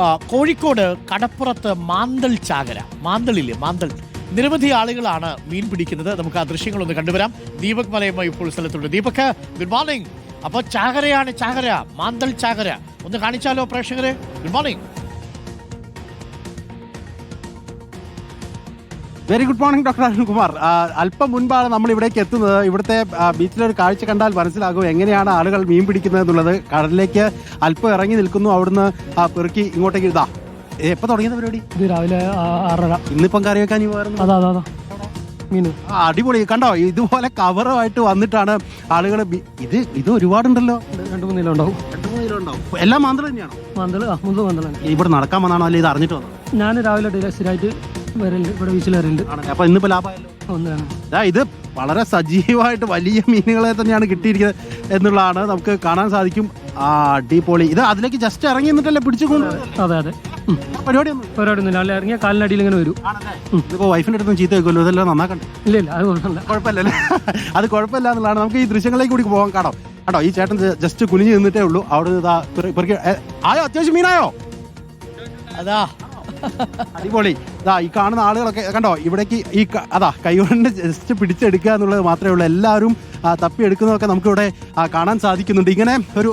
കോഴിക്കോട് കടപ്പുറത്ത് മാന്തൽ ചാകര. മാന്തളില്ലേ? മാന്തൽ നിരവധി ആളുകളാണ് മീൻ പിടിക്കുന്നത്. നമുക്ക് ആ ദൃശ്യങ്ങളൊന്ന് കണ്ടുവരാം. ദീപക് മലയമ്മ ഇപ്പോൾ സ്ഥലത്തുണ്ട്. ദീപക് ഗുഡ് മോർണിംഗ് അപ്പോൾ ചാകരയാണ് ചാകര മാന്തൽ ചാകര. ഒന്ന് കാണിച്ചാലോ പ്രേക്ഷകരെ? Good morning very good morning doctor Arunkumar Kumar. അല്പം മുൻപാണ് നമ്മൾ ഇവിടേക്ക് എത്തുന്നത്. ഇവിടുത്തെ ബീച്ചിലൊരു കാഴ്ച കണ്ടാൽ മനസ്സിലാകും എങ്ങനെയാണ് ആളുകൾ മീൻ പിടിക്കുന്നത് എന്നുള്ളത്. കടലിലേക്ക് അല്പം ഇറങ്ങി നിൽക്കുന്നു. അവിടുന്ന് പെറുക്കി ഇങ്ങോട്ടേക്ക് ഇതാ. എപ്പോ തുടങ്ങിയത് പരിപാടി? ഇത് രാവിലെ ആറര. ഇന്നിപ്പം കറി വെക്കാൻ അതാ അതാ അതാ. മീന് അടിപൊളി. കണ്ടോ? ഇതുപോലെ കവറുമായിട്ട് വന്നിട്ടാണ് ആളുകൾ ഇത് ഇത് ഒരുപാടുണ്ടല്ലോ. രണ്ട് മൂന്ന് കിലോ ഉണ്ടാവും. രണ്ട് മൂന്ന് കിലോ ഉണ്ടാവും. എല്ലാം മാന്തള തന്നെയാണോ? മന്തൾ ആ മുതൽ ഇവിടെ നടക്കാൻ വന്നാണോ? അല്ലെങ്കിൽ ഇത് അറിഞ്ഞിട്ട് വന്നത് ഞാൻ രാവിലെ സ്ഥിരമായിട്ട് വരലുണ്ട് ഇവിടെ വരലുണ്ട്. അപ്പൊ ഇന്നിപ്പോ ലാഭമായല്ലോ. ഒന്നാണ്. ഇത് വളരെ സജീവമായിട്ട് വലിയ മീനുകളെ തന്നെയാണ് കിട്ടിയിരിക്കുന്നത് എന്നുള്ളതാണ് നമുക്ക് കാണാൻ സാധിക്കും. ആ അടിപൊളി. ഇത് അതിലേക്ക് ജസ്റ്റ് ഇറങ്ങി നിന്നിട്ടല്ലേ പിടിച്ചു കൊണ്ടുപോകുന്നത് അതെ അതെ. പരിപാടി ഒന്നും പരിപാടി ഒന്നുമില്ല രാവിലെ ഇറങ്ങിയ കാലിനടിയിൽ ഇങ്ങനെ വരും. ഇപ്പോൾ വൈഫിന്റെ അടുത്ത് ചീത്ത വെക്കുമല്ലോ ഇതെല്ലാം നന്നാക്കണ്ട? ഇല്ല ഇല്ല അത് കുഴപ്പമില്ല. കുഴപ്പമില്ലല്ലേ അത് കുഴപ്പമില്ല എന്നുള്ളതാണ്. നമുക്ക് ഈ ദൃശ്യങ്ങളിലേക്ക് കൂടി പോകാൻ കാണാം കേട്ടോ ഈ ചേട്ടൻ ജസ്റ്റ് കുനിഞ്ഞ് നിന്നിട്ടേ ഉള്ളൂ. അവിടെ ഇതാ ആയോ? അത്യാവശ്യം മീനായോ? അതാ. അടിപൊളി. ഇതാ ഈ കാണുന്ന ആളുകളൊക്കെ കണ്ടോ ഇവിടേക്ക് ഈ അതാ കൈകൊണ്ട് ജസ്റ്റ് പിടിച്ചെടുക്കുക എന്നുള്ളത് മാത്രമേ ഉള്ളൂ. എല്ലാവരും തപ്പിയെടുക്കുന്നതൊക്കെ നമുക്കിവിടെ കാണാൻ സാധിക്കുന്നുണ്ട്. ഇങ്ങനെ ഒരു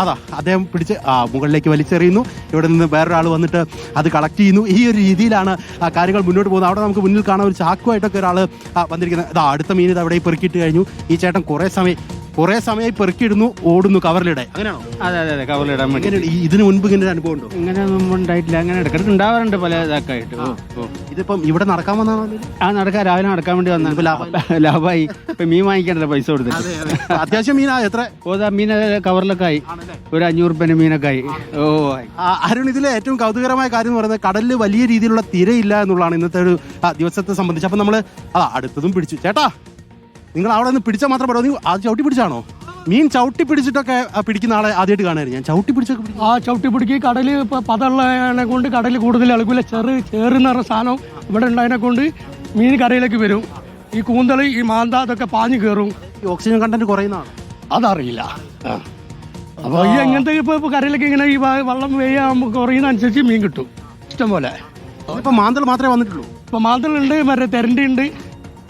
അതാ അദ്ദേഹം പിടിച്ച് മുകളിലേക്ക് വലിച്ചെറിയുന്നു. ഇവിടെ നിന്ന് വേറൊരാൾ വന്നിട്ട് അത് കളക്ട് ചെയ്യുന്നു. ഈ ഒരു രീതിയിലാണ് കാര്യങ്ങൾ മുന്നോട്ട് പോകുന്നത്. അവിടെ നമുക്ക് മുന്നിൽ കാണാൻ ഒരു ചാക്കുമായിട്ടൊക്കെ ഒരാൾ വന്നിരിക്കുന്നത്. ഇതാ അടുത്ത മീൻ ഇത് അവിടെ പെറുക്കിയിട്ട് കഴിഞ്ഞു. ഈ ചേട്ടൻ കുറേ സമയം കുറേ സമയം പെറുക്കിയിടുന്നു ഓടുന്നു കവറിലിടെ. അങ്ങനെയാണോ? അതെ അതെ അതെ കവറിലിടാൻ വേണ്ടി ഈ- ഇതിന് മുൻപ് ഇങ്ങനെ ഒരു അനുഭവം ഉണ്ടോ? ഇങ്ങനെ ഒന്നും ഉണ്ടായിട്ടില്ല. അങ്ങനെ ഇടക്കിടക്ക് ഉണ്ടാവാറുണ്ട് പല ഇതൊക്കെ ആയിട്ട് ഓ ഓ. ഇതിപ്പം ഇവിടെ നടക്കാൻ വന്നാണോ ആ നടക്കാൻ രാവിലെ നടക്കാൻ വേണ്ടി വന്നാൽ ലാഭമായി. ഇപ്പൊ മീൻ വാങ്ങിക്കണ്ടല്ലോ പൈസ കൊടുത്തിട്ട്. അത്യാവശ്യം മീനാ എത്ര? ഓ ദാ മീൻ കവറിലൊക്കെ ആയി. ഒരു അഞ്ഞൂറ് റുപ്യന്റെ മീനൊക്കെ ആയി. ഓ ആയി. ആ, അരുൺ ഇതിലെ ഏറ്റവും കൗതുകരമായ കാര്യം എന്ന് പറയുന്നത് കടലിൽ വലിയ രീതിയിലുള്ള തിരയില്ല എന്നുള്ളതാണ് ഇന്നത്തെ ഒരു ആ, ദിവസത്തെ സംബന്ധിച്ച്. അപ്പൊ നമ്മൾ അടുത്തതും പിടിച്ചു. ചേട്ടാ നിങ്ങൾ അവിടെ നിന്ന് പിടിച്ചാൽ മാത്രം പറയോ നീ അത് ചവിട്ടി പിടിച്ചാണോ? മീൻ ചവിട്ടി പിടിച്ചിട്ടൊക്കെ ആ, പിടിക്കുന്ന ആളെ ആദ്യമായിട്ട് കാണായിരുന്നു ഞാൻ. ചവിട്ടി പിടിച്ചൊക്കെ ആ ചവിട്ടി പിടിക്കുക. കടലിൽ ഇപ്പൊ പതമുള്ളതിനെ കൊണ്ട് കടലിൽ കൂടുതൽ ഇളകില്ല ചെറു ചേറുന്ന പറഞ്ഞ സാധനം ഇവിടെ ഉണ്ടായതിനെ കൊണ്ട് മീൻ കരയിലേക്ക് വരും. ഈ കൂന്തൽ ഈ മാന്ത അതൊക്കെ പാഞ്ഞു കയറും. ഈ ഓക്സിജൻ കണ്ടന്റ് കുറയുന്നതാണ് അതറിയില്ല. അപ്പൊ ഈ എങ്ങനത്തെ ഇപ്പൊ ഇപ്പൊ കരയിലേക്ക് ഇങ്ങനെ ഈ വെള്ളം വെയ്യാകുമ്പോൾ കുറയുന്ന അനുസരിച്ച് മീൻ കിട്ടും. ഇഷ്ടം പോലെ ഇപ്പൊ മാന്തൽ മാത്രമേ വന്നിട്ടുള്ളൂ. ഇപ്പൊ മാന്തളുണ്ട് മറ്റേ തെരണ്ടി ഉണ്ട്.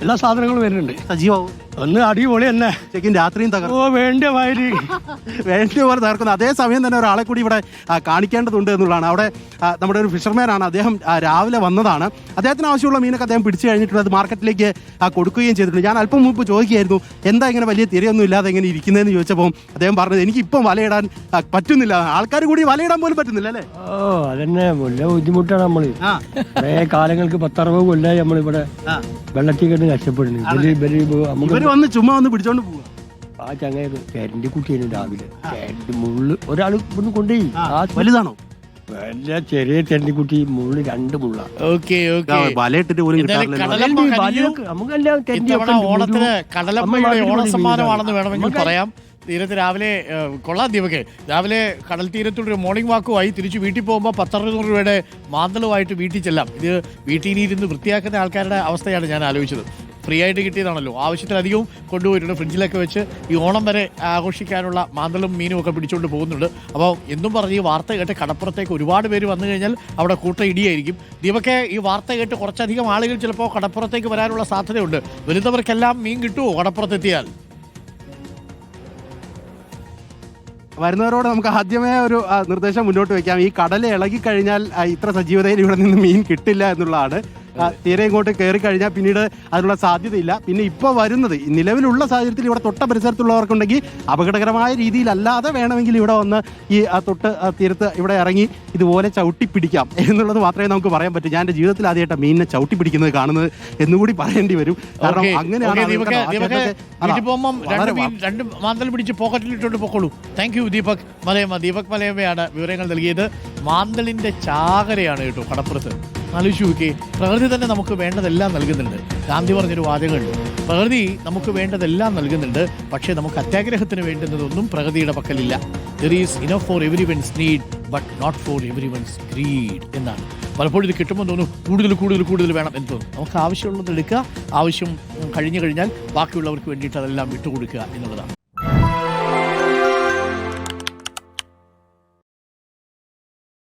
എല്ലാ സാധനങ്ങളും വരുന്നുണ്ട്. സജീവാവും. ഒന്ന് അടിപൊളി തന്നെ. ചെക്കിൻ രാത്രിയും തകർന്നു ഓ വേണ്ട മാതിരി. വേണ്ട പോലെ തകർക്കുന്നു. അതേ സമയം തന്നെ ഒരാളെ കൂടി ഇവിടെ കാണിക്കേണ്ടതുണ്ട് എന്നുള്ളതാണ്. അവിടെ നമ്മുടെ ഒരു ഫിഷർമാൻ ആണ് അദ്ദേഹം രാവിലെ വന്നതാണ്. അദ്ദേഹത്തിന് ആവശ്യമുള്ള മീനൊക്കെ അദ്ദേഹം പിടിച്ചു കഴിഞ്ഞിട്ടുണ്ട്. അത് മാർക്കറ്റിലേക്ക് കൊടുക്കുകയും ചെയ്തിട്ടുണ്ട്. ഞാൻ അല്പം മുമ്പ് ചോദിക്കുകയായിരുന്നു എന്താ ഇങ്ങനെ വലിയ തിരയൊന്നും ഇല്ലാതെ ഇങ്ങനെ ഇരിക്കുന്നതെന്ന് ചോദിച്ചപ്പോൾ അദ്ദേഹം പറഞ്ഞത് എനിക്ക് ഇപ്പം വലയിടാൻ പറ്റുന്നില്ല. ആൾക്കാർ കൂടി വലയിടാൻ പോലും പറ്റുന്നില്ല അല്ലേ? ഓ അതന്നെ. വലിയ ബുദ്ധിമുട്ടാണ് നമ്മൾ കാലങ്ങൾക്ക് പത്തറുപത് കൊല്ലായി നമ്മളിവിടെ. വെള്ളത്തിൽ കണ്ട് കഷ്ടപ്പെടുന്നു. വന്ന് ചുമ്മാ വന്ന് പിടിച്ചോണ്ട് പോവാ. ആ ചങ്ങായത് തെരണ്ടി കുട്ടിയാണ് രാവിലെ. മുള്ളു മുള്ള് ഒരാൾ ഇവിടുന്ന് കൊണ്ടുപോയി. ആ വലുതാണോ? വലിയ ചെറിയ കുട്ടി മുള്ള് രണ്ട് മുള്ള. ഓക്കെ ആ, ഓക്കെ വലയിട്ടിട്ട് പോലും എന്തായാലും കിട്ടാറില്ല കടലമ്മ കനിഞ്ഞു നമുക്കെല്ലാം തെരണ്ടി ഇത്തവണ ഓണത്തിന് കടലമ്മയുടെ ഓണസമ്മാനമാണെന്ന് വേണമെങ്കിൽ പറയാം. തീരത്ത് രാവിലെ ഏഹ്, കൊള്ളാം ദീപകെ. രാവിലെ കടൽ തീരത്തുള്ള ഒരു മോർണിംഗ് വാക്കുമായി തിരിച്ചു വീട്ടിൽ പോകുമ്പോൾ പത്തറുന്നൂറ് രൂപയുടെ മാന്തളുമായിട്ട് വീട്ടിൽ ചെല്ലാം. ഇത് വീട്ടിൽ ഇരുന്ന് വൃത്തിയാക്കുന്ന ആൾക്കാരുടെ അവസ്ഥയാണ് ഞാൻ ആലോചിച്ചത്. ഫ്രീ ആയിട്ട് കിട്ടിയതാണല്ലോ. ആവശ്യത്തിലധികവും കൊണ്ടുപോയിട്ടുണ്ട്. ഫ്രിഡ്ജിലൊക്കെ വെച്ച് ഈ ഓണം വരെ ആഘോഷിക്കാനുള്ള മാന്തളും മീനും ഒക്കെ പിടിച്ചുകൊണ്ട് പോകുന്നുണ്ട്. അപ്പോൾ എന്നും പറഞ്ഞ് ഈ വാർത്ത കേട്ട് കടപ്പുറത്തേക്ക് ഒരുപാട് പേര് വന്നു കഴിഞ്ഞാൽ അവിടെ കൂട്ട ഇടിയായിരിക്കും. ദീപക്കെ ഈ വാർത്ത കേട്ട് കുറച്ചധികം ആളുകൾ ചിലപ്പോൾ കടപ്പുറത്തേക്ക് വരാനുള്ള സാധ്യതയുണ്ട്. വരുന്നവർക്കെല്ലാം മീൻ കിട്ടുമോ കടപ്പുറത്തെത്തിയാൽ? വരുന്നവരോട് നമുക്ക് ആദ്യമേ ഒരു നിർദ്ദേശം മുന്നോട്ട് വെക്കാം. ഈ കടൽ ഇളകി കഴിഞ്ഞാൽ ഇത്ര സജീവതയിൽ ഇവിടെ നിന്ന് മീൻ കിട്ടില്ല എന്നുള്ളതാണ്. തീരെ ഇങ്ങോട്ട് കയറി കഴിഞ്ഞാൽ പിന്നീട് അതിനുള്ള സാധ്യതയില്ല. പിന്നെ ഇപ്പോൾ വരുന്നത് നിലവിലുള്ള സാഹചര്യത്തിൽ ഇവിടെ തൊട്ട പരിസരത്തുള്ളവർക്കുണ്ടെങ്കിൽ അപകടകരമായ രീതിയിലല്ലാതെ വേണമെങ്കിൽ ഇവിടെ വന്ന് ഈ ആ, തൊട്ട് തീരത്ത് ഇവിടെ ഇറങ്ങി ഇതുപോലെ ചവിട്ടി പിടിക്കാം എന്നുള്ളത് മാത്രമേ നമുക്ക് പറയാൻ പറ്റൂ. ഞാൻ എന്റെ ജീവിതത്തിൽ ആദ്യമായിട്ട് മീനിനെ ചവിട്ടി പിടിക്കുന്നത് കാണുന്നത് എന്നുകൂടി പറയേണ്ടി വരും. കാരണം അങ്ങനെയാണ് വീട്ടിൽ പോകുമ്പം രണ്ട് മീൻ രണ്ട് മാന്തൽ പിടിച്ച് പോക്കറ്റിലിട്ടുകൊണ്ട് പൊക്കോളൂ. Thank you Deepak. Malayamma Deepak മലയമ്മയാണ് വിവരങ്ങൾ നൽകിയത്. മാന്തലിന്റെ ചാകരയാണ് കേട്ടോ കടപ്പുറത്ത്. ആലോചിച്ചു നോക്കി പ്രകൃതി തന്നെ നമുക്ക് വേണ്ടതെല്ലാം നൽകുന്നുണ്ട്. ഗാന്ധി പറഞ്ഞൊരു വാചകമുണ്ട്. പ്രകൃതി നമുക്ക് വേണ്ടതെല്ലാം നൽകുന്നുണ്ട് പക്ഷേ നമുക്ക് അത്യാഗ്രഹത്തിന് വേണ്ടുന്നതൊന്നും പ്രകൃതിയുടെ പക്കലില്ല. There is enough for everyone's need but not for everyone's greed എന്നാണ്. പലപ്പോഴും ഇത് കിട്ടുമ്പോൾ തോന്നുന്നു കൂടുതൽ കൂടുതൽ കൂടുതൽ വേണം എന്ന് തോന്നും. നമുക്ക് ആവശ്യമുള്ളത് എടുക്കുക. ആവശ്യം കഴിഞ്ഞു കഴിഞ്ഞാൽ ബാക്കിയുള്ളവർക്ക് വേണ്ടിയിട്ട് അതെല്ലാം വിട്ടുകൊടുക്കുക എന്നുള്ളതാണ്.